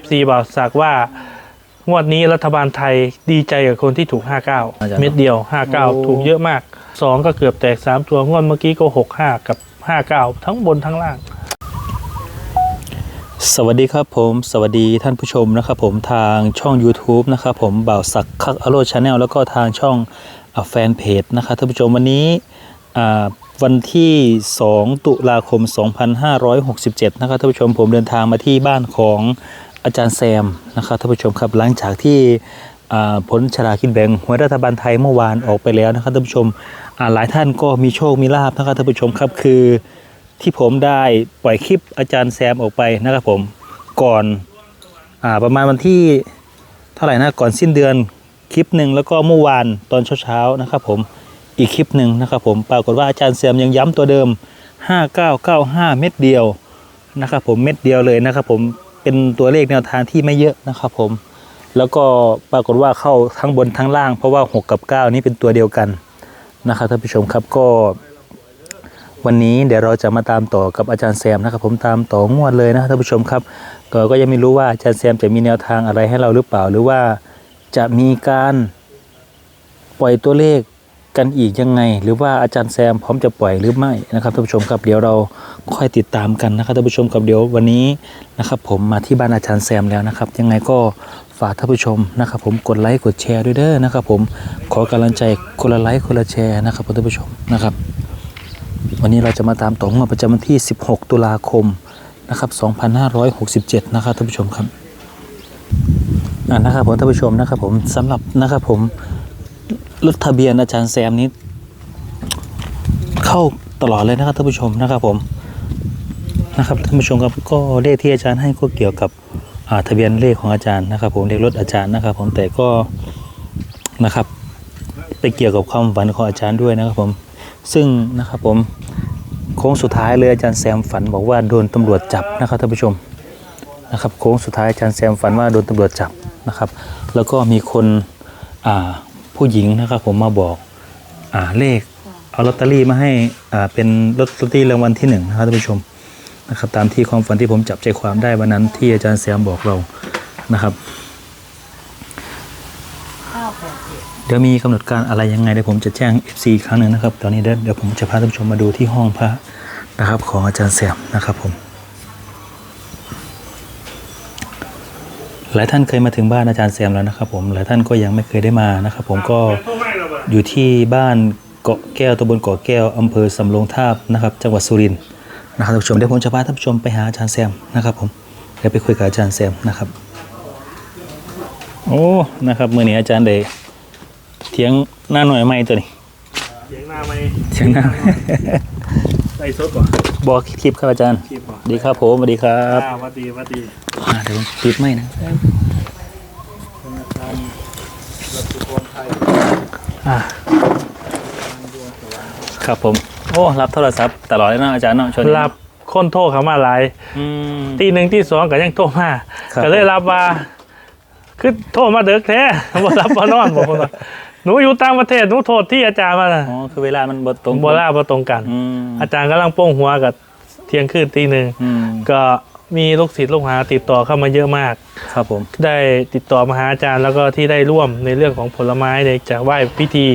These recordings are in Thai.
FC บ่าวสักว่างวดนี้รัฐบาลไทยดีใจกับคนที่ถูกอาจารย์59 เม็ดเดียวโอ้59 ถูกเยอะมาก 2 ก็เกือบแตก 3 ตัวงวดเมื่อกี้ก็ 65 กับ 59 ทั้งบนทั้งล่าง สวัสดีครับผมสวัสดีท่านผู้ชมนะครับผมทางช่อง YouTube นะครับผมบ่าวศักดิ์คักอโรชาแนลแล้วก็ทางช่องอ่าแฟนเพจนะครับท่านผู้ชมวันนี้อ่าวันที่ 2 ตุลาคม 2567 นะครับท่านผู้ชมผมเดินทางมาที่บ้านของ อาจารย์แซมนะครับท่านผู้ชมครับหลังจากที่ผลฉลากินแบ่งหวยรัฐบาลไทยเมื่อวานออกไปแล้วนะครับท่านผู้ชมหลายท่านก็มีโชคมีลาบนะครับท่านผู้ชมครับคือที่ผมได้ปล่อยคลิปอาจารย์แซมออกไปนะครับผมก่อนอประมาณวันที่เท่าไหร่นะก่อนสิ้นเดือนคลิปหนึ่งแล้วก็เมื่อวานตอนเช้าๆนะครับผมอีกคลิปหนึ่งนะครับผมปรากฏว่าอาจารย์แซมยังย้ำตัวเดิม 5995 เม็ดเดียวนะครับผมเม็ดเดียวเลยนะครับผม เป็นตัวเลขแนวทางที่ไม่เยอะนะครับผม แล้วก็ปรากฏว่าเข้าทั้งบนทั้งล่าง เพราะว่า 6 กับ 9 นี่เป็นตัวเดียวกันนะครับท่านผู้ชมครับก็ วันนี้เดี๋ยวเราจะมาตามต่อกับอาจารย์แซมนะครับผมตามต่องวดเลยนะครับท่านผู้ชมครับก็ก็ยังไม่รู้ว่าอาจารย์แซมจะมีแนวทางอะไรให้เราหรือเปล่า หรือว่าจะมีการปล่อยตัวเลข กันอีกยังไง หรือว่าอาจารย์แซมพร้อมจะปล่อยหรือไม่นะครับท่านผู้ชมครับเดี๋ยวเราค่อยติดตามกันนะครับท่านผู้ชมครับเดี๋ยววันนี้นะครับ ผมมาที่บ้านอาจารย์แซมแล้วนะครับ ยังไงก็ฝากท่านผู้ชมนะครับ ผมกดไลค์กดแชร์ด้วยเด้อนะครับ ผมขอกำลังใจคนละไลค์คนละแชร์นะครับท่านผู้ชมนะครับ วันนี้เราจะมาตามต่องวดประจำวันที่ 16 ตุลาคมนะครับ2567 นะครับท่านผู้ชมครับอ่านะครับผมท่านผู้ชมนะครับผมสำหรับนะครับผม รถทะเบียนอาจารย์แซมนี้ เข้าตลอดเลยนะครับท่านผู้ชมนะครับผมนะครับท่านผู้ชมครับก็เลขที่อาจารย์ให้ก็เกี่ยวกับทะเบียนเลขของอาจารย์นะครับ ผมเลขรถอาจารย์นะครับ ผมแต่ก็นะครับ ไปเกี่ยวกับความฝันของอาจารย์ด้วยนะครับ ผมซึ่งนะครับผมโค้งสุดท้ายเลยอาจารย์แซมฝันบอกว่าโดนตำรวจจับนะครับท่านผู้ชมนะครับโค้งสุดท้ายอาจารย์แซมฝันว่าโดนตำรวจจับนะครับ แล้วก็มีคนอ่า ผู้หญิงนะครับผมมาบอกอ่าเลข เอาลอตเตอรี่มาให้อ่าเป็นลอตเตอรี่รางวัลที่หนึ่งนะครับท่านผู้ชมนะครับตามที่ความฝันที่ผมจับใจความได้วันนั้นที่อาจารย์แซมบอกเรานะครับ เดี๋ยวมีกำหนดการอะไรยังไงเดี๋ยวผมจะแจ้ง FC อีกครั้งหนึ่งนะครับ ตอนนี้เดี๋ยวเดี๋ยวผมจะพาท่านผู้ชมมาดูที่ห้องพระนะครับ ของอาจารย์แซมนะครับผม หลายท่านเคยมาถึงบ้านอาจารย์แซมแล้วนะครับผมหลายท่านก็ยังไม่เคยได้มานะครับผมก็อยู่ที่บ้านเกาะแก้วตำบลเกาะแก้วอำเภอสำโรงทาบนะครับ จังหวัดสุรินทร์นะครับท่านผู้ชมเดี๋ยวผมจะพาท่านผู้ชมไปหาอาจารย์แซมนะครับผมเดี๋ยวไปคุยกับอาจารย์แซมนะครับ โอ้นะครับมื่อนี้อาจารย์ได้เถียงหน้าหน่อยไหมตัวนี้เสียงหน้าไม่เถียงหน้า ใส่สดก่อนบอกคลิปครับอาจารย์ คลิปก่อนสวัสดีครับผมสวัสดีครับอ่าวัดดีวัดดีอ่าเดี๋ยวผมปิดไม่นะธนาคารรัชกรไทยอ่าครับผม โอ้รับโทรศัพท์ตลอดเลยเนาะอาจารย์เนาะช่วงนี้รับคนโทรเข้ามาหลายอืม ตีหนึ่งที่สองก็ยังโทรมาครับ ก็เลยรับว่าคือโทรมาเด็กแท้บ่รับบ่นอนบอกว่า หนูอยู่ต่างประเทศหนูโทษที่อาจารย์มาน่ะอ๋อคือเวลามันบตรงบ่ลาบ่ตรงกัน อืมอาจารย์กำลังโป้งหัวกับเที่ยงคืนตีหนึ่งอืมก็มีลูกศิษย์ลูกหาติดต่อเข้ามาเยอะมาก ครับผม ได้ติดต่อมาหาอาจารย์แล้วก็ที่ได้ร่วมในเรื่องของผลไม้ในจะไหว้พิธี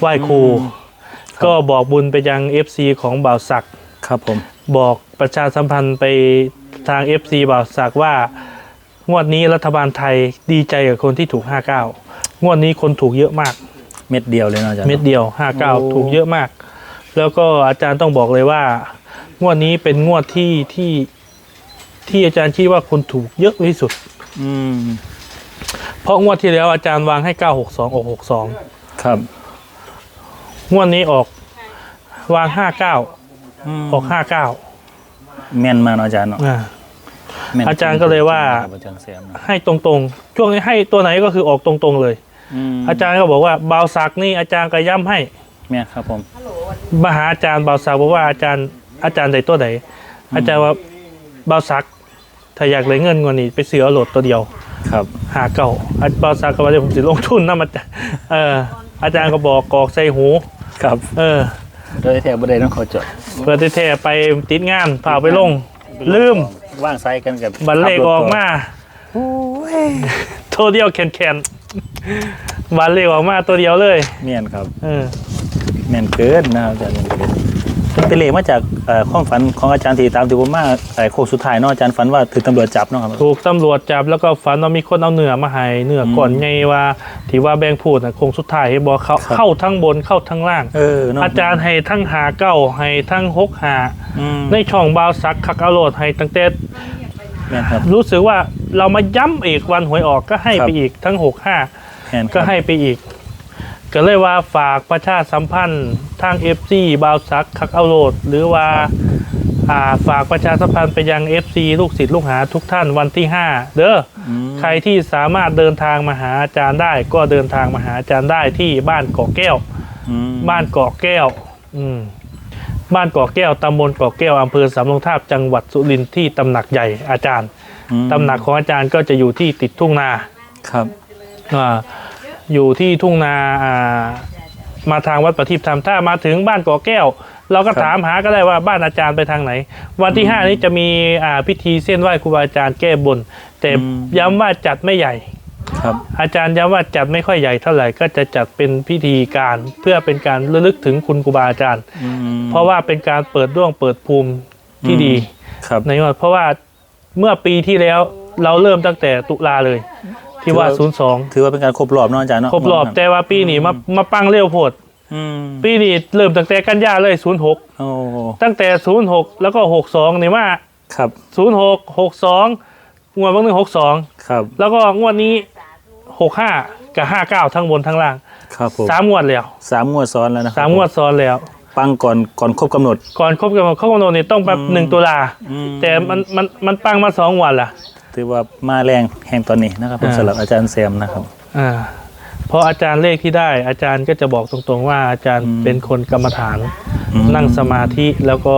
ไหว้ครูก็บอกบุญไปยัง FC ของบ่าวศักดิ์ครับผม บอกประชาสัมพันธ์ไปทาง FC บ่าวศักดิ์ว่างวดนี้รัฐบาลไทยดีใจกับคนที่ถูก 59 งวดนี้คนถูกเยอะมาก เม็ดเดียวเลยเนาะอาจารย์เม็ดเดียวโอ้59ถูกเยอะมาก แล้วก็อาจารย์ต้องบอกเลยว่า งวดนี้เป็นงวดที่ที่ที่อาจารย์คิดว่าคนถูกเยอะที่สุด อืมเพราะงวดที่แล้วอาจารย์วางให้962ออก62ครับงวดนี้ออกวาง59มออกแม่นมากเนาะอาจารย์เนาะ59อ่า แม่นอาจารย์ก็เลยว่า ครับอาจารย์แซมเนาะให้ตรงๆ ช่วงนี้ให้ตัวไหนก็คือออกตรงๆเลย มอาจารย์ก็บอกว่าบาวศักดิ์นี่อาจารย์ก็ย้ำให้แม่นครับผมมาหาอาจารย์บาวศักดิ์บอกว่าอาจารย์อาจารย์ใดตัวไหนอาจารย์ว่าบาวศักดิ์ถ้าอยากเลยเงินกว่านี้ไปซื้อเอาโหลดตัวเดียว ครับหาเก่าอาบาวศักดิ์ก็ว่าเดี๋ยวผมสิลงทุนนะมันเอออาจารย์ก็บอกกรอกใส่หู ครับเออ โดยแถวบันไดต้องขอจด เพื่อที่แท้ไปติดงานพาไปลง ลืม ว่างไซกันกับบัตรเลขออกมาโอ้ยตัวเดียวแคนแคนๆบานเร็วออกมาตัวเดียวเลยเมียนครับเออแม่นเกินนะครับอาจารย์แม่นเกินมันเป็นเลขมาจากเอ่อความฝันของอาจารย์ที่ตามที่ผมมาไอ้โค้งสุดท้ายเนาะอาจารย์ฝันว่าถูกตำรวจจับเนาะครับถูกตำรวจจับแล้วก็ฝันว่ามีคนเอาเนื้อมาให้เนื้อก่อนไงว่าที่ว่าแบงค์พูดนะคงสุดท้ายให้บอกเขาครับเข้าทั้งบนเข้าทั้งล่างเออเนาะอาจารย์ให้ทั้งหาเก้าให้ทั้งหกหา อืมในช่องบาวซักคักเอาโหลดให้ตั้งแต่แม่นครับ รู้สึกว่าเรามาย้ำอีกวันหวยออกก็ให้ครับไปอีกทั้งหกห้า แม่นคก็รับ ให้ไปอีก ก็เลยว่าฝากประชาสัมพันธ์ทางเอฟซีบาวซักคักเอาโหลดหรือว่าอ่าฝากประชาสัมพันธ์ไปยัง FC ลูกศิษย์ลูกหาทุกท่านวันที่ 5 เด้ออืมใครที่สามารถเดินทางมาหาอาจารย์ได้ ก็เดินทางมาหาอาจารย์ได้ที่บ้านเกาะแก้ว อืม บ้านเกาะแก้ว อืม บ้านเกาะแก้วตำบลเกาะแก้วอำเภอสำโรงทาบจังหวัดสุรินทร์ที่ตำหนักใหญ่อาจารย์อืมตำหนักของอาจารย์ก็จะอยู่ที่ติดทุ่งนาครับอ่าอยู่ที่ทุ่งนาอ่ามาทางวัดประทีปธรรมถ้ามาถึงบ้านเกาะแก้ว เราก็ถามหาก็ได้ว่าบ้านอาจารย์ไปทางไหน วันที่ห้านี้จะมีอ่าพิธีเส้นไหว้ครูบาอาจารย์แก้บน แต่ย้ำว่าจัดไม่ใหญ่ ครับ อาจารย์ย้ำว่าจัดไม่ค่อยใหญ่เท่าไหร่ก็จะจัดเป็นพิธีการเพื่อเป็นการระลึกถึงคุณครูบาอาจารย์ อืม เพราะว่าเป็นการเปิดด้วงเปิดภูมิที่ดีครับ ในว่าเพราะว่าเมื่อปีที่แล้วเราเริ่มตั้งแต่ตุลาเลย ที่ว่า ถือว่า02ถือว่าเป็นการครบรอบเนาะอาจารย์เนาะครบรอบแต่ว่าปีนี้มามาปังเร็วโพด อืมปีนี้เริ่มตั้งแต่กันยาเลย 06 โอ้ตั้งแต่ 06 แล้วก็ 62นี่มาครับ06 62งวดบางหนึ่ง62 ครับ แล้วก็งวดนี้ 65กับ59ทั้งบนทั้งล่างครับผมสามงวดแล้วสามงวดซ้อนแล้วนะครับสามงวดซ้อนแล้ว ปังก่อนก่อนครบกำหนด ก่อนครบกำหนดเข้ากำหนดนี่ต้องแบบอืมหนึ่งตุลาอืมแต่มันมันมันปังมาสองวันละถือว่ามาแรงแห่งตอนนี้นะครับผมอ่าสำหรับอาจารย์แซมนะครับอ่าเพราะอาจารย์เลขที่ได้ อาจารย์ก็จะบอกตรงๆว่าอาจารย์อืมเป็นคนกรรมฐานอืมนั่งสมาธิแล้วก็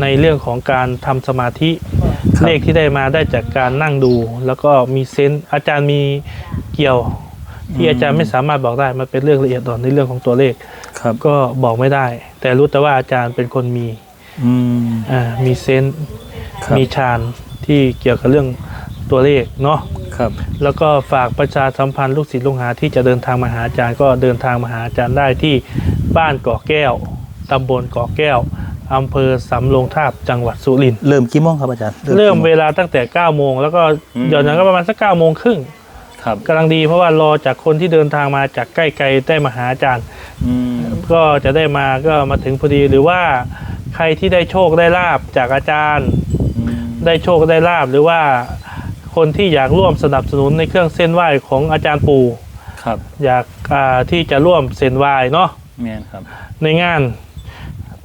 ในเรื่องของการทำสมาธิครับ เลขที่ได้มาได้จากการนั่งดู แล้วก็มีเซนส์อาจารย์มีเกี่ยว ที่อาจารย์ไม่สามารถบอกได้มันเป็นเรื่องละเอียดอ่อนในเรื่องของตัวเลขครับก็บอกไม่ได้ แต่รู้แต่ว่าอาจารย์เป็นคนมีอืมอ่ามีเซนส์ครับมีฌานที่เกี่ยวกับเรื่องตัวเลขเนาะ ครับ แล้วก็ฝากประชาสัมพันธ์ลูกศิษย์ลูกหาที่จะเดินทางมาหาอาจารย์ก็เดินทางมาหาอาจารย์ได้ที่บ้านเกาะแก้ว ตำบลเกาะแก้ว อำเภอสำโรงทาบจังหวัดสุรินทร์เริ่มกี่โมงครับอาจารย์เริ่มกี่โงเวลาตั้งแต่9โมงแล้วก็อืมหย่อนนั้นก็ประมาณสัก9โมงครึ่งครับกำลังดีเพราะว่ารอจากคนที่เดินทางมาจากใกล้ๆได้มาหาอาจารย์ อืมก็จะได้มาก็มาถึงพอดีหรือว่าใครที่ได้โชคได้ลาบจากอาจารย์ อืมได้โชคได้ลาบหรือว่าคนที่อยากร่วมสนับสนุนในเครื่องเส้นไหว้ของอาจารย์ปู่ครับอยากอ่าที่จะร่วมเส้นไหว้เนาะ แม่นครับ ในงาน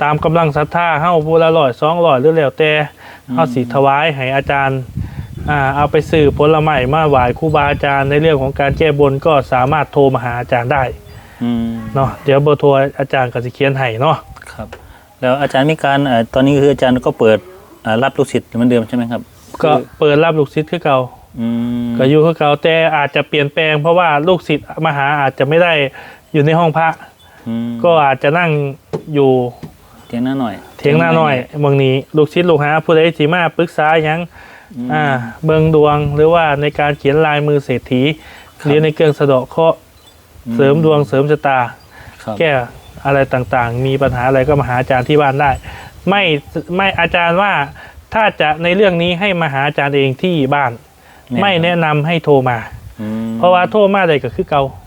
ตามกำลังศรัทธาเฮาผู้ละร้อยสองร้อยหรือแล้วแต่อืมเฮาสิถวายให้อาจารย์อ่าเอาไปซื้อผลไม้มาไหว้ครูบาอาจารย์ในเรื่องของการแก้บนก็สามารถโทรมาหาอาจารย์ได้อืมเนาะเดี๋ยวเบอร์โทรอาจารย์ก็สิเขียนให้เนาะครับ แล้วอาจารย์มีการเอ่อตอนนี้คืออาจารย์ก็เปิดอ่ารับลูกศิษย์เหมือนเดิมใช่ไหมครับ ก็เปิดรับลูกศิษย์คือเก่าอืมก็อยู่คือเก่าแต่อาจจะเปลี่ยนแปลง เพราะว่าลูกศิษย์มาหาอาจจะไม่ได้อยู่ในห้องพระอืมก็อาจจะนั่งอยู่ เทียงหน้าหน่อย เถียงหน้าหน่อยเมืองนี้ ลูกศิษย์ลูกหาผู้ใดสิมาปรึกษาหยังมอ่าเบิงดวงหรือว่าในการเขียนลายมือเศรษฐีครับเรียนในเครื่องสะเดาะเคราะห์เสริมดวงเสริมชะตาครับแก้อะไรต่างๆ มีปัญหาอะไรก็มาหาอาจารย์ที่บ้านได้ ไม่ไม่อาจารย์ว่าถ้าจะในเรื่องนี้ให้มาหาอาจารย์เองที่บ้าน ไม่แนะนำให้โทรมาอืมเพราะว่าโทรมาได้ก็คือเก่าอื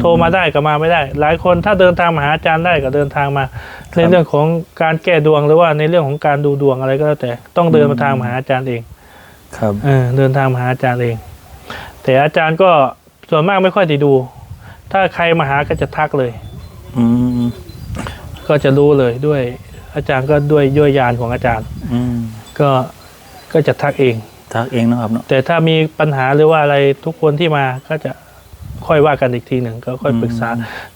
โทรมาได้ก็มาไม่ได้ หลายคนถ้าเดินทางมาหาอาจารย์ได้ก็เดินทางมา ในเรื่องของการแก้ดวงหรือว่าในเรื่องของการดูดวงอะไรก็แล้วแต่ต้องเดินมาทางมาหาอาจารย์เอง ครับเออเดินทางมาหาอาจารย์เอง แต่อาจารย์ก็ส่วนมากไม่ค่อยได้ดู ถ้าใครมาหาก็จะทักเลย อืมก็จะรู้เลยด้วย อาจารย์ก็ด้วยย่อยยานของอาจารย์ อืมก็ก็จะทักเองทักเองเนาะครับเนาะแต่ถ้ามีปัญหาหรือว่าอะไรทุกคนที่มาก็จะ ค่อยว่ากันอีกทีหนึ่งก็ค่อยปรึกษา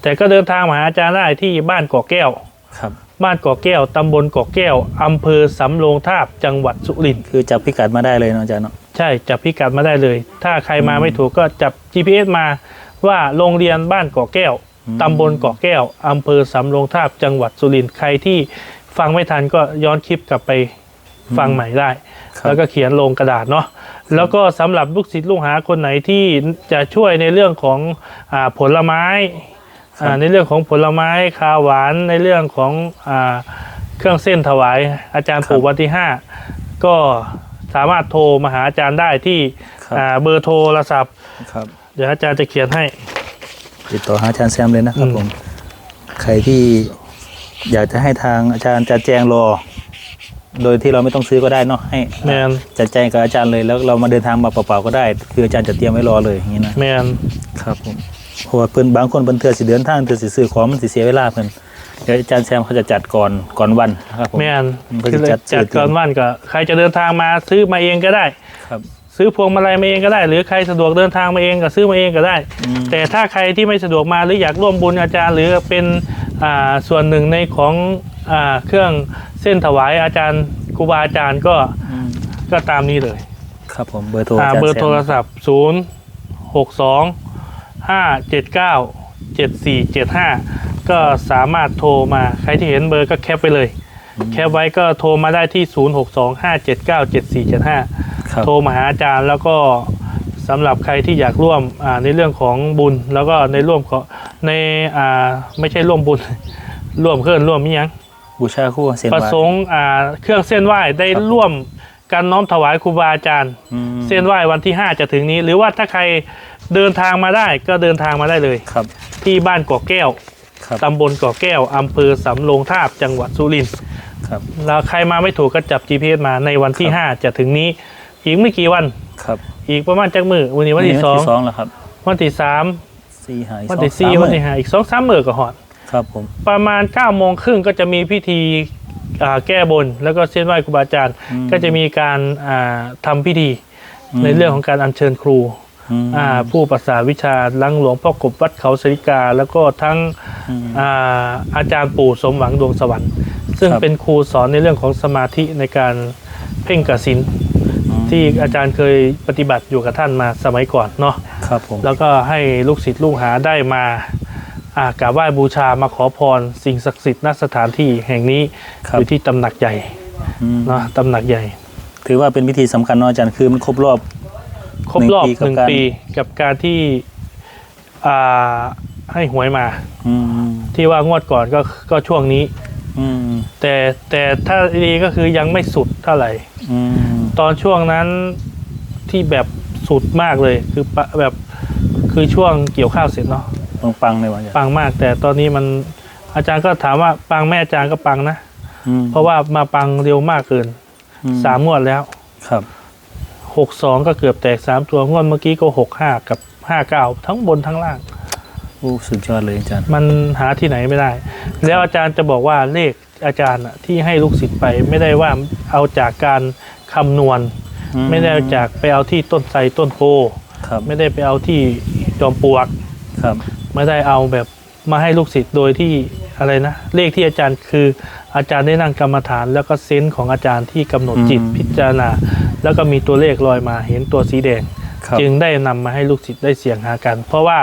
แต่ก็เดินทางมาหาอาจารย์ได้ที่บ้านเกาะแก้วครับบ้านเกาะแก้ว ตำบลเกาะแก้ว อำเภอสำโรงทาบ จังหวัดสุรินทร์ คือจับพิกัดมาได้เลยเนาะอาจารย์เนาะ ใช่ จับพิกัดมาได้เลย ถ้าใครมาอืมไม่ถูกก็จับ GPS มาว่าโรงเรียนบ้านเกาะแก้วอืมตำบลเกาะแก้ว อำเภอสำโรงทาบ จังหวัดสุรินทร์ ใครที่ฟังไม่ทันก็ย้อนคลิปกลับไป ฟังใหม่ได้ครับแล้วก็เขียนลงกระดาษเนาะแล้วก็สำหรับลูกศิษย์ลูกหาคนไหนที่จะช่วยในเรื่องของอาผลไม้อ่าในเรื่องของผลไม้คาวหวานในเรื่องของอาเครื่องเส้นถวาย อาจารย์ครับปู่วันที่ห้าก็สามารถโทรมาหาอาจารย์ได้ที่ครับอ่าเบอร์โทรศัพท์ครับเดี๋ยวอาจารย์จะเขียนให้ ติดต่อหาอาจารย์แซมเลยนะครับอืมผมใครที่อยากจะให้ทางอาจารย์จะแจงรอ โดยที่เราไม่ต้องซื้อก็ได้เนาะให้แมนจะแจ้งกับอาจารย์เลยแล้วเรามาเดินทางมาเปล่าๆก็ได้ คืออาจารย์จะเตรียมไว้รอเลยอย่างนี้นะแมนครับผมเพราะว่าเพิ่นบางคนเพิ่นเทื่อสิเดินทางเทื่อสิซื้อของมันสิเสียเวลาเพิ่นเดี๋ยวอาจารย์แซมเขาจะจัดก่อนก่อนวันนะครับผมแมนมันก็คือจะจัดจัดซื้อก่อนวันก็ใครจะเดินทางมาซื้อมาเองก็ได้ครับซื้อพวงมาลัยมาเองก็ได้ หรือใครสะดวกเดินทางมาเองก็ซื้อมาเองก็ได้อืมแต่ถ้าใครที่ไม่สะดวกมาหรืออยากร่วมบุญอาจารย์ หรือเป็นอ่าส่วนหนึ่งในของ อ่าเครื่องเส้นถวายอาจารย์ครูบาอาจารย์ก็อืมก็ตามนี้เลยครับผมเบอร์โทรอ่าอาจารย์เบอร์แซมโทรศัพท์ 0 6 2 5 7 9 7 4 7 5 ก็สามารถโทรมาใครที่เห็นเบอร์ก็แคปไปเลย แคปไว้ก็โทรมาได้ที่ 0 6 2 5 7 9 7 4 7 5 ครับโทรมาหาอาจารย์แล้วก็สำหรับใครที่อยากร่วมอ่าในเรื่องของบุญแล้วก็ในร่วมของในอ่าไม่ใช่ร่วมบุญ ร่วมเคลื่อนร่วมมิยัง บูชาคู่เส้นประไหว้ สงค์อ่าเครื่องเส้นไหว้ได้ครับร่วมการน้อมถวายครูบาอาจารย์ อืมเส้นไหว้วันที่ 5 จะถึงนี้ หรือว่าถ้าใครเดินทางมาได้ก็เดินทางมาได้เลย ครับที่บ้านเกาะแก้ว ครับตำบลเกาะแก้ว อำเภอสำโรงทาบ จังหวัดสุรินทร์ครับ แล้วใครมาไม่ถูกก็จับ GPS มาในวันที่ ครับ 5 จะถึงนี้ อีกไม่กี่วัน ครับอีกประมาณจักมือวันนี้วันที่สองสองแล้วครับวันที่สามสี่หายวันที่สี่วันที่ห้าอีกสองสามมือก็หอด ครับผมประมาณ9ก้าโมงครึ่งก็จะมีพิธีอ่าแก้บน แล้วก็เส้นไหว้ครูบาอาจารย์อืมก็จะมีการอ่าทำพิธีอืมในเรื่องของการอัญเชิญครูอืมอ่าผู้ประสาวิชาลังหลวงพ่อกบวัดเขาสริกา แล้วก็ทั้งอืมอาอาจารย์ปู่สมหวังดวงสวรรค์ ซึ่งครับเป็นครูสอนในเรื่องของสมาธิในการเพ่งกสินที่อาจารย์เคยปฏิบัติอยู่กับท่านมาสมัยก่อนเนาะครับผมแล้วก็ให้ลูกศิษย์ลูกหาได้มา อ่ากราบไหว้บูชามาขอพร สิ่งศักดิ์สิทธิ์ณสถานที่แห่งนี้ครับอยู่ที่ตำหนักใหญ่อืมเนาะตำหนักใหญ่ ถือว่าเป็นพิธีสำคัญเนาะอาจารย์คือมันครบรอบครบรอบหนึ่งปีหนึ่งกับการปีกับการที่อ่าให้หวยมาอืมที่ว่างวดก่อนก็ก็ช่วงนี้ อืมแต่แต่ถ้าดีก็คือยังไม่สุดเท่าไหร่อืมตอนช่วงนั้นที่แบบสุดมากเลย คือปะแบบคือช่วงเกี่ยวข้าวเสร็จเนาะ ปังปังๆเลยวะอาจารย์ปังมาก แต่ตอนนี้มันอาจารย์ก็ถามว่าปังแม่อาจารย์ก็ปังนะอืมเพราะว่ามาปังเร็วมากเกินอืสามงวดแล้วครับ หกสองก็เกือบแตกสามตัวงวดเมื่อกี้ก็หกห้ากับห้าเก้าทั้งบนทั้งล่าง โอ้สุดยอดเลยอาจารย์ มันหาที่ไหนไม่ได้ แล้วอาจารย์จะบอกว่าเลขอาจารย์อะที่ให้ลูกศิษย์ไปไม่ได้ว่าเอาจากการคำนวณ อืไม่ได้เอาจากไปเอาที่ต้นไทรต้นโพครับไม่ได้ไปเอาที่จอมปลวก ครับ ไม่ได้เอาแบบมาให้ลูกศิษย์โดยที่อะไรนะ เลขที่อาจารย์คืออาจารย์ได้นั่งกรรมฐาน แล้วก็เซนส์ของอาจารย์ที่กำหนดจิตพิจารณา แล้วก็มีตัวเลขลอยมาเห็นตัวสีแดงครับจึงได้นำมาให้ลูกศิษย์ได้เสี่ยงหากัน เพราะว่า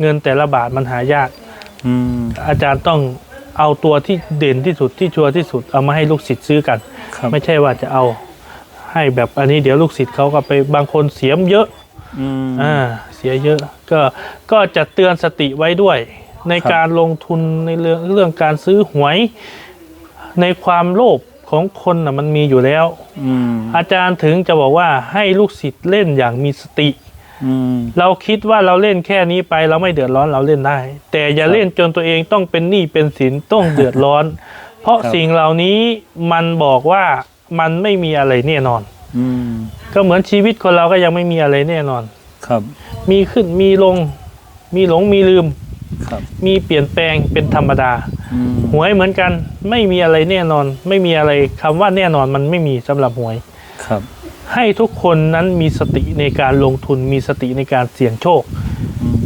เงินแต่ละบาทมันหายากอืมอาจารย์ต้องเอาตัวที่เด่นที่สุดที่ชัวร์ที่สุดเอามาให้ลูกศิษย์ซื้อกันครับไม่ใช่ว่าจะเอาให้แบบอันนี้เดี๋ยวลูกศิษย์เขาก็ไปบางคนเสียมเยอะอืมอ่า เสียเยอะ ก็ก็จะเตือนสติไว้ด้วย ในครับการลงทุนในเรื่องเรื่องการซื้อหวย ในความโลภของคนน่ะมันมีอยู่แล้วอืมอาจารย์ถึงจะบอกว่าให้ลูกศิษย์เล่นอย่างมีสติอืมเราคิดว่าเราเล่นแค่นี้ไปเราไม่เดือดร้อนเราเล่นได้ แต่อย่าครับเล่นจนตัวเองต้องเป็นหนี้เป็นสินต้องเดือดร้อน เพราะครับสิ่งเหล่านี้มันบอกว่ามันไม่มีอะไรแน่นอนอืมก็เหมือนชีวิตคนเราก็ยังไม่มีอะไรแน่นอน ครับ มีขึ้นมีลง มีหลงมีลืม ครับ มีเปลี่ยนแปลงเป็นธรรมดา อืมหวยเหมือนกันไม่มีอะไรแน่นอน ไม่มีอะไรคำว่าแน่นอนมันไม่มีสำหรับหวย ครับ ให้ทุกคนนั้นมีสติในการลงทุน มีสติในการเสี่ยงโชค อืม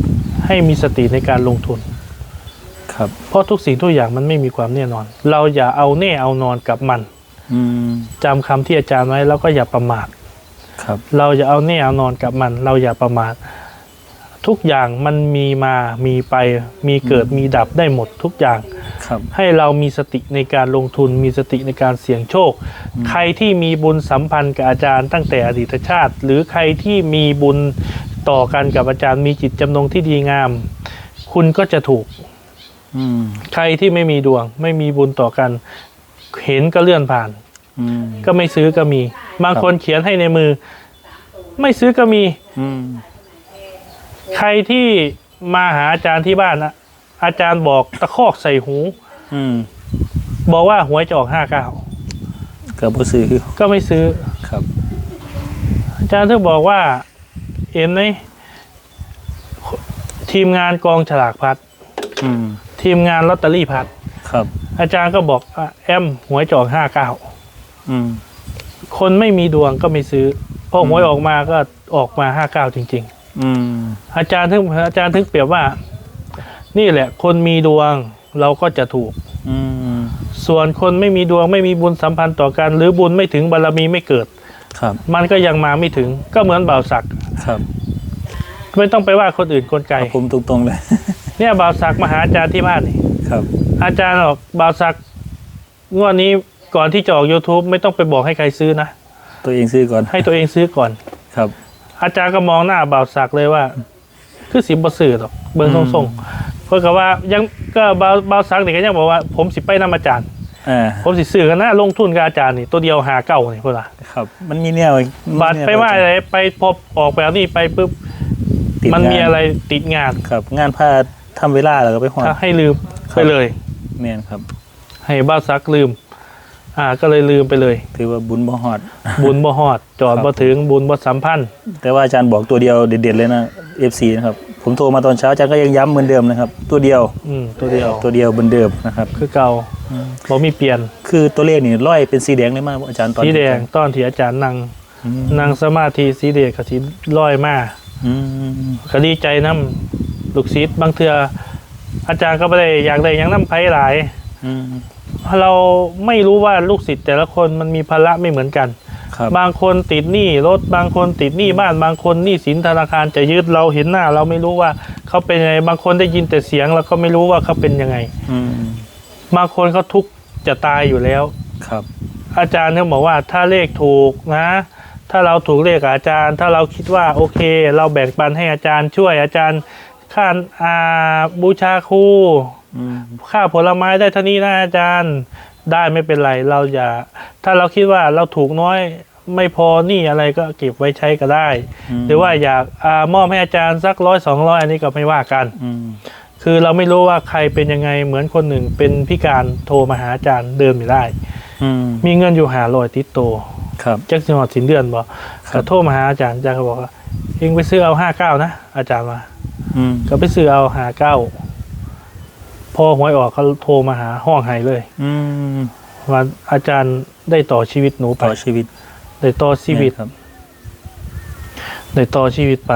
ให้มีสติในการลงทุน ครับ เพราะทุกสิ่งทุกอย่างมันไม่มีความแน่นอน เราอย่าเอาแน่เอานอนกับมันอืมจำคำที่อาจารย์ไว้แล้วก็อย่าประมาท ครับ เราอย่าเอาแน่เอานอนกับมัน เราอย่าประมาท ทุกอย่างมันมีมามีไป มีเกิดมีดับได้หมดทุกอย่างครับครับให้เรามีสติในการลงทุน มีสติในการเสี่ยงโชค ใครที่มีบุญสัมพันธ์กับอาจารย์ตั้งแต่อดีตชาติ หรือใครที่มีบุญต่อกันกับอาจารย์มีจิตจำนงที่ดีงาม คุณก็จะถูก อืมใครที่ไม่มีดวง ไม่มีบุญต่อกัน เห็นก็เลื่อนผ่าน อืมก็ไม่ซื้อก็มี บางครับคนเขียนให้ในมือ ไม่ซื้อก็มี อืม ใครที่มาหาอาจารย์ที่บ้านนะอาจารย์บอกตะคอกใส่หู อืมบอกว่าหวยจะออกห้าเก้ากับผู้ซื้อก็ไม่ซื้อ ครับอาจารย์ถึงบอกว่าเห็นไหมทีมงานกองฉลากพัด อืมทีมงานลอตเตอรี่พัด ครับ อาจารย์ก็บอกอะแอมหวยจะออกห้าเก้าอืมคนไม่มีดวงก็ไม่ซื้อพอหวยออกมาก็ออกมาห้าเก้าจริง ๆ อืม อาจารย์ถึงอาจารย์ถึงเปรียบว่า นี่แหละ คนมีดวงเราก็จะถูก อืม ส่วนคนไม่มีดวงไม่มีบุญสัมพันธ์ต่อกัน หรือบุญไม่ถึงบารมีไม่เกิด ครับ มันก็ยังมาไม่ถึงก็เหมือนบ่าวศักดิ์ครับไม่ต้องไปว่าคนอื่นคนไกลเอาผมตรงๆเลย เนี่ยบ่าวศักดิ์มาหาอาจารย์ที่บ้านนี่ครับ อาจารย์บอกบ่าวศักดิ์งวดนี้ก่อนที่จะออก YouTube ไม่ต้องไปบอกให้ใครซื้อนะ ตัวเองซื้อก่อนให้ตัวเองซื้อก่อน ครับ อาจารย์ก็มองหน้าบ่าวศักดิ์เลยว่า คือสิบ่ซื้อหรอกเบิ่งอืมทรงๆเพื่อกับว่ายังก็บ่าวบ่าวศักดิ์นี่ก็ยังบอกว่า ผมสิไปนำอาจารย์อ่าผมสิซื้อกันนะลงทุนกับอาจารย์นี่ตัวเดียวหาเก่านี่เพื่อนละครับ มันมีแนวบัตรไปว่าอะไรไปพบออกแบบนี้ไปปุ๊บติดมันมีงาอะไรติดงานครับ งานผ้าทำเวลาแล้วก็ไปหอดถ้าให้ลืมครับไปเลยแม่นครับ ให้บ้าวซักลืม อ่าก็เลยลืมไปเลย ถือว่าบุญบ่หอด บุญบ่ฮอด จอดครับบ่ถึงบุญบ่สัมพันธ์ แต่ว่าอาจารย์บอกตัวเดียวเด็ดๆเลยนะ FC นะครับ ผมโทรมาตอนเช้าอาจารย์ก็ยังย้ำเหมือนเดิมนะครับ ตัวเดียวอืมตัวเดียวตัวเดียวเหมือนเดิมนะครับ คือเก่าบ่มีเปลี่ยน คือตัวเลขนี่ร้อยเป็นสีแดงเลยมากอาจารย์ตอนสีนี้แดงตอนที่อาจารย์นั่งอืมนั่งสมาธิสีแดงกับสีลอยมาอืมก็ดีใจนํลูกศิษย์บางเทื่ออาจารย์ก็บ่ได้อยากได้หยังนํไผหลายอืม เราไม่รู้ว่าลูกศิษย์แต่ละคนมันมีภาระไม่เหมือนกัน ครับบางคนติดหนี้รถบางคนติดหนี้บ้านบางคนหนี้สินธนาคารจะยึดเราเห็นหน้า เราไม่รู้ว่าเขาเป็นยังไงบางคนได้ยินแต่เสียงเราก็ไม่รู้ว่าเขาเป็นยังไง อืมบางคนเขาทุกข์จะตายอยู่แล้ว ครับอาจารย์เขาบอกว่าถ้าเลขถูกนะ ถ้าเราถูกเลขกับอาจารย์ ถ้าเราคิดว่าโอเค เราแบ่งปันให้อาจารย์ช่วยอาจารย์ค่าอ่าบูชาครูอืม ค่าผลไม้ได้เท่านี้นะอาจารย์ได้ไม่เป็นไรเราอย่า ถ้าเราคิดว่าเราถูกน้อยไม่พอหนี่อะไรก็เก็บไว้ใช้ก็ได้มหรือว่าอยากอามอบให้อาจารย์สักร้อยสองร้อยอันนี้ก็ไม่ว่ากันอืมคือเราไม่รู้ว่าใครเป็นยังไงเหมือนคนหนึ่งเป็นพิการโทรมาหาอาจารย์เดินไม่ได้อืมมีเงินอยู่หาลอยติดโตวครับแจ็คสินหอดสินเดือนบอกครับก็โทรมาหาอาจารย์อาจารย์ก็บอกว่าเองไปซื้อเอาห้าเก้านะอาจารย์มาอืมก็ไปซื้อเอาหาเก้าพ อหวยออกเขาโทรมาหาห้องไห้เลย อืมว่าอาจารย์ได้ต่อชีวิตหนูไปต่อชีวิตได้ต่อชีวิตครับได้ต่อชีวิตไป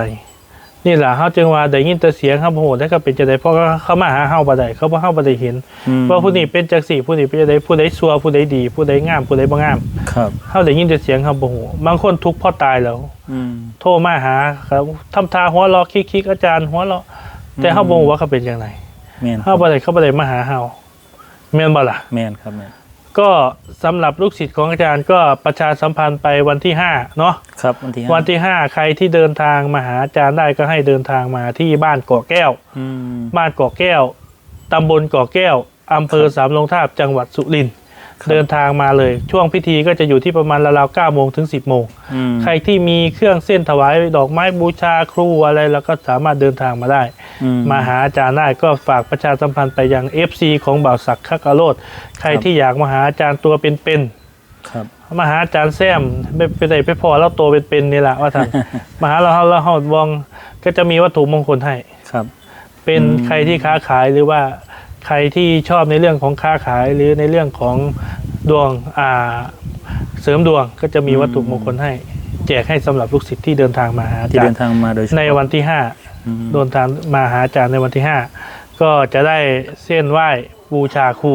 นี่แหละเขาจึงว่าได้ยินแต่เสียงครับโอ้โหได้ก็เป็นจะได้เพราะเขามาหาเฮาบ่ได้เขาบ่เฮาบ่ได้เห็นอืมว่าผู้นี้เป็นจักสี่ผู้นี้เป็นจะได้ผู้ใดซัวผู้ใดดี ผู้ใดงามผู้ใดบ่งามครับเฮาได้ยินแต่เสียงครับโอ้โหบางคนทุกข์เพราะตายแล้วอืมโทรมาหาครับทำทาหัวเราะคิกๆอาจารย์หัวเราะแต่เฮาบ่รู้ว่าเขาเป็นจังได แม่นคเฮารับบ่ได้เขาบ่ได้มาหาเฮาแม่นบ่ล่ะ แม่นครับแม่นก็สำหรับลูกศิษย์ของอาจารย์ก็ประชาสัมพันธ์ไปวันที่ห้าเนาะ ครับวันที่ห้าวันที่ห้าใครที่เดินทางมาหาอาจารย์ได้ก็ให้เดินทางมาที่บ้านเกาะแก้ว อืมบ้านเกาะแก้ว ตำบลเกาะแก้ว อำเภอสามลงทาบจังหวัดสุรินทร์ครับ เดินทางมาเลย ช่วงพิธีก็จะอยู่ที่ประมาณราวๆเก้าโมงถึงสิบโมงอืมใครที่มีเครื่องเส้นถวายดอกไม้บูชาครูอะไรแล้วก็สามารถเดินทางมาได้อืมาหาอาจารย์ได้ก็ฝากประชาสัมพันธ์ไปยัง FC ของบ่าวศักดิ์คักอโรดใครที่อยากมาหาอาจารย์ตัวเป็นๆครับมาหาอาจารย์แซมไม่ไปไหนไปพอแล้วโตเป็นๆนี่แหละว่าท่านมาหาเราเราเราเฮาวองก็จะมีวัตถุมงคลให้ครับ เป็นอืมใครที่ค้าขายหรือว่า ใครที่ชอบในเรื่องของค้าขายหรือในเรื่องของดวงอ่าเสริมดวงก็จะมีวัตถุมงคลให้ แจกให้สำหรับลูกศิษย์ที่เดินทางมาหาอาที่จารเดินย์ทางมาโดยเฉพาะในวันที่ห้าอืมเดินทางมาหาอาจารย์ในวันที่ห้าก็จะได้เส้นไหว้บูชาครู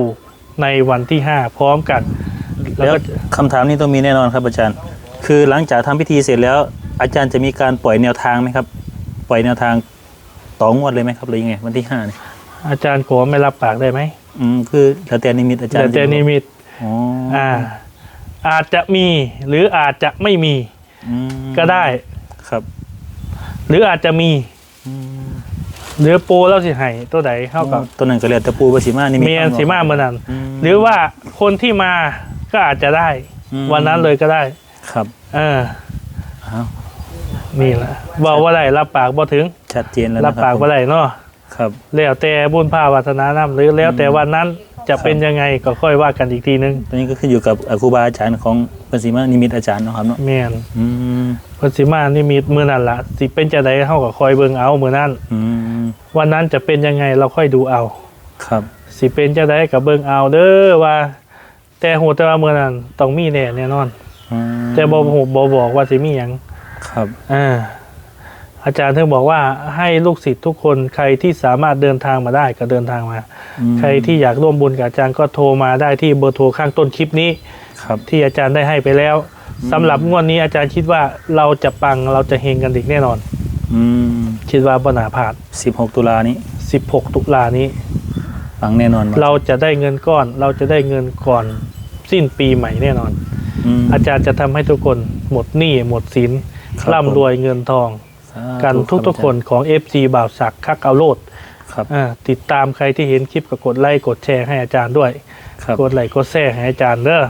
ในวันที่ห้าพร้อมกัน แล้วแล้วก็คำถามนี้ต้องมีแน่นอนครับอาจารย์ คือหลังจากทำพิธีเสร็จแล้ว อาจารย์จะมีการปล่อยแนวทางไหมครับ ปล่อยแนวทางต่องวดเลยไหมครับหรือยังไงวันที่ห้าเนี่ย อาจารย์ขอไม่รับปากได้ไหมอืมคือแล้วแต่นิมิตอาจารแต่ย์แต่นิมิตอ๋ออ่า อาจจะมีหรืออาจจะไม่มีอืมก็ได้ ครับหรืออาจจะมี อืมหรือปูแล้วสิให้ตัวใดเข้ากับตัวนั้นก็แล้วแต่ปูภาษีมานิมิตเมียนสีมาเมื่อนั้น อืม หรือว่าคนที่มาก็อาจจะได้ อืม วันนั้นเลยก็ได้ ครับเออ อ้าวนี่แหละบอกว่าไรรับปากบ่ถึง ชัดเจนแล้วรับนะคปารักบว่าไรเนาะ ครับ แล้วแต่บุญภาวาสนานำหรือแล้วแต่วันนั้นจะเป็นยังไงก็ค่อยว่ากันอีกทีนึงตัวนี้ก็ขึ้นอยู่กับเอ่อครูบาอาจารย์ของภาษีมานิมิตอาจารย์เนาะครับเนาะแม่นอืมเพิ่นสิมานี่มีมื้อนั้นล่ะสิเป็นจะไดเฮาก็คอยเบิ่งเอามื้อนั้นอืมวันนั้นจะเป็นยังไงเราค่อยดูเอา ครับ สิเป็นจะไดก็เบิ่งเอาเด้อว่า แต่โหแต่ว่ามื้อนั้นต้องมีแน่แน่นอนอืมแต่บ่ฮู้บ่บอกว่าสิมีหยังครับอ่า อาจารย์ถึงบอกว่าให้ลูกศิษย์ทุกคนใครที่สามารถเดินทางมาได้ก็เดินทางมาอืมใครที่อยากร่วมบุญกับอาจารย์ก็โทรมาได้ที่เบอร์โทรข้างต้นคลิปนี้ครับที่อาจารย์ได้ให้ไปแล้วสำหรับงวดนี้อาจารย์คิดว่าเราจะปังเราจะเฮงกันอีกแน่นอนอืมคิดว่าปัญหาผ่านสิบหกตุลานี้ 16 ตุลานี้ฟังแน่นอนว่เราจะได้เงินก้อน เราจะได้เงินก่อนสิ้นปีใหม่แน่นอนอืมอาจารย์จะทำให้ทุกคนหมดหนี้หมดสินครับร่ำรวยเงินทองสา กันธุทุกๆคนของ FG บ่าวศักดิ์คักเอาโลดครับอ่าติดตามใครที่เห็นคลิปก็กดไลค์กดแชร์ให้อาจารย์ด้วยครับกดไลค์กดแชร์ให้อาจารย์เด้ออ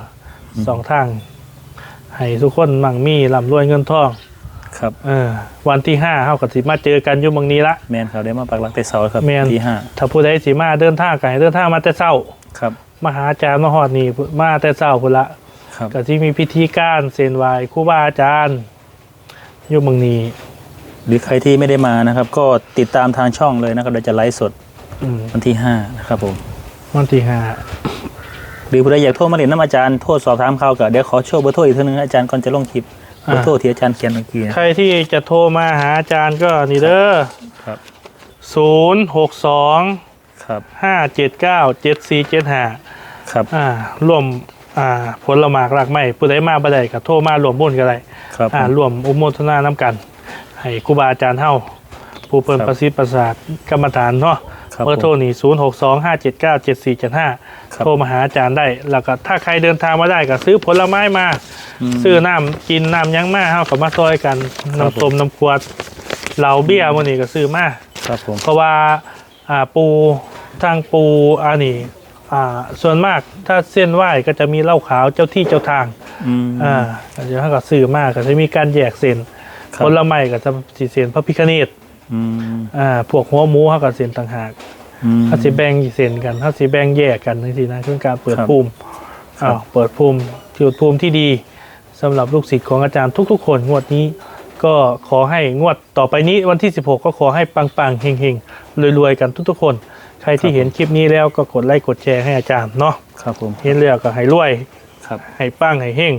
สองทาง ให้ทุกคนมั่งมีร่ำรวยเงินทอง ครับเออวันที่ห้าเข้ากับสิมาเจอกันอยู่เมืองนี้ละแมนครับได้มาปักหลักแต่เสาครับแม่นที่ห้าถ้าผู้ใดสิมาเดินทางกันให้เดินทางมาแต่เช้าครับมาหาอาจารย์มาฮอดนี่มาแต่เช้าพุ่นละครับก็ที่มีพิธีการเซ็นไหวครูบาอาจารย์อยู่เมืองนี้ หรือใครที่ไม่ได้มานะครับ ก็ติดตามทางช่องเลยนะครับเราจะไลฟ์สดอืมวันที่ห้านะครับผม วันที่ห้าหรือผู้ใดอยากโทรมาเรียนน้ำอาจารย์โทรสอบถามข่าวก็เดี๋ยวขอโชว์เบอร์โทรอีกเท่านึงนะอาจารย์ก่อนจะลงคลิปเบอร์โทรที่อาจารย์เขียนเมื่อกี้นะ ใครที่จะโทรมาหาอาจารย์ก็นี่เด้อครับ ศูนย์หกสองครับห้าเจ็ดเก้าเจ็ดสี่เจ็ดห้าครับอ่าร่วมอ่าผลหมากรากไม้ผู้ใดมาบ่ได้ก็โทรมารวมบุญก็ได้ครับอ่าผมรวมอุโมทนาน้ำกัน ให้ครูบาอาจารย์เฮาผู้เปินครับประสิทธิ์ประสาทกรรมฐานเนาะครับเบอร์โทรนี่ศูนย์หกสองห้าเจ็ดเก้าเจ็ดสี่เจ็ดห้าครับโทรมาหาอาจารย์ได้ แล้วก็ถ้าใครเดินทางมาได้ก็ซื้อผลไม้มามซื้อน้ำกินน้ำยั้งมาเฮากับมาซอยกันครับน้ำส้มน้ำขวดเหล้าเบียร์มื้อนี้ก็ซื้อมาครับผมเพราะว่าอ่าปูทางปูอันนี้อ่าส่วนมากถ้าเส้นไหว้ก็จะมีเหล้าขาวเจ้าที่เจ้าทางอืมอ่าก็จะให้กับสื่อมากก็จะมีการแยกเส้นครับ ผลไม้ก็จะสีเส้นพระพิคเนตอืมอ่าพวกหัวหมูเขากับเส้นต่างหากอืมเขาสิแบ่งเส้นกันเขาสิแบ่งแยกกันทังทีนะคือการเปิดครับภูมิครับอ้าวเปิดภูมิจุดภูมิที่ดีสำหรับลูกศิษย์ของอาจารย์ทุก ๆ คนงวดนี้ ก็ขอให้งวดต่อไปนี้วันที่ 16 ก็ขอให้ปังๆเฮงๆรวยๆกันทุกๆคน ใครที่เห็นคลิปนี้แล้วก็กดไลค์กดแชร์ให้อาจารย์เนาะครับผมเห็นแล้วก็ให้รวยครับให้ปังให้เฮง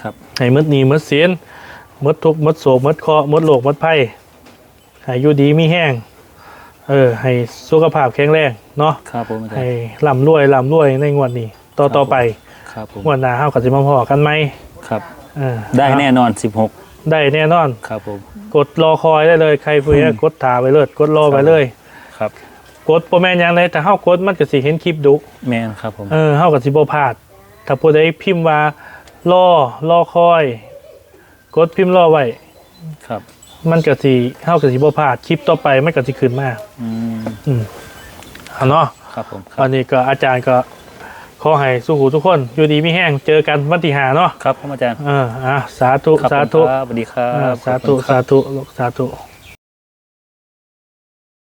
ครับให้หมดหนี้หมดเสียนห มดทุกข์หมดโศกหมดเคราะห์หมดโรคหมดภัยให้อยู่ดีมีแห้ง เออ ให้สุขภาพแข็งแรงเนาะครับผมอาจารให้ย์ร่ำรวยร่ำรวยในงวดนี้ ต่อครับต่อไปครับผมงวดหน้าเฮาก็สิมาพอกันไหมครับ เออได้แน่นอนสิบหกได้แน่นอน ครับผม กดรอคอยได้เลยใครผู้ใดอืมกดถาไปเลยกดรอไปเลย ครับ กดบ่แม่นหยังเลยแต่เฮากดมันก็สิเห็นคลิปดุ แมนครับผม เออเฮาก็สิบ่พลาด ถ้าผู้ใดพิมพ์ว่ารอรอคอย กดพิมพ์รอไว้ ครับ มันก็สิเฮาก็สิบ่พลาดคลิปต่อไปมันก็สิขึ้นมาอืมอืมเอาเนาะครับผมครัวับนนี้ก็อาจารย์ก็ขอให้สู้หูทุกคน อยู่ดีมีแห้งเจอกันวันที่หาเนาะครับผมอาจารย์เอออะสาธุ ครับสาผมธุครับสวัสดีครัอ่าบสาธุ ขอบคุณครับ สาธุลูกสาธุ